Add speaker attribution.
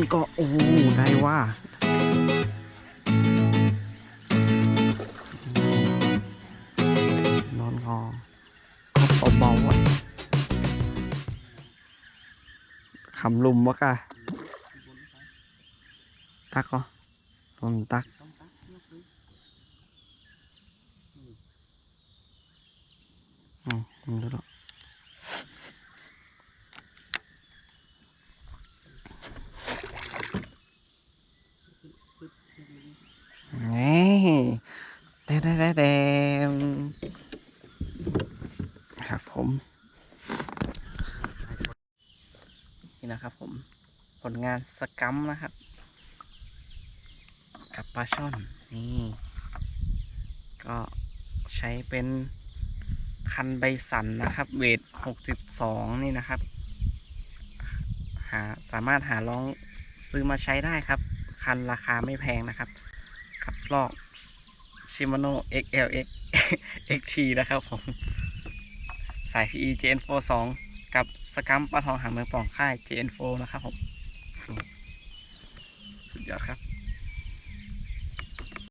Speaker 1: นกระโดนครบแล้วนะหน่อยมันก็เป็นเนี่ยมันก็เป็นอย่างนี้อะมันก็เป็นอย่างนี้อะโดนเหรอโดนก็โอ้โหได้ว่าเบาๆอะขำลุมวะกะตักก็โดนตัก อืมม่รู้หรอกนี่ เด้เด้เด้เด้ครับผม นี่นะครับผม ผลงานสกัมนะครับ กับปลาช่อนนี่ ก็ใช้เป็นคันใบสันนะครับ เวทหกสิบสองนี่นะครับ หาสามารถหาลองซื้อมาใช้ได้ครับ คันราคาไม่แพงนะครับ กับลอก ชิมาน o XLX XT นะครับผม สาย PE JN4 2 กับสกัมปลาทองหางเมืองป่องค่าย JN4 นะครับผม สุดยอดครับ